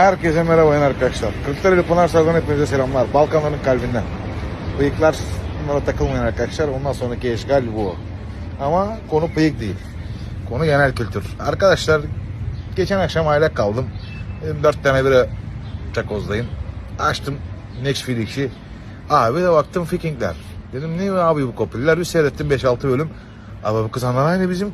Herkese merhaba arkadaşlar. Kırklareli Pınar Sarı'dan hepinize selamlar. Balkanların kalbinden. Bıyıklar bunlara takılmayın arkadaşlar. Ondan sonraki eşgal bu. Ama konu bıyık değil. Konu genel kültür. Arkadaşlar geçen akşam aylak kaldım. Dedim, Dört tane bira çakozdayım. Açtım Netflix'i. Abi de baktım Vikingler. Dedim ne abi bu kopyalar? Bir seyrettim 5-6 bölüm. Abi bu kız aynı bizim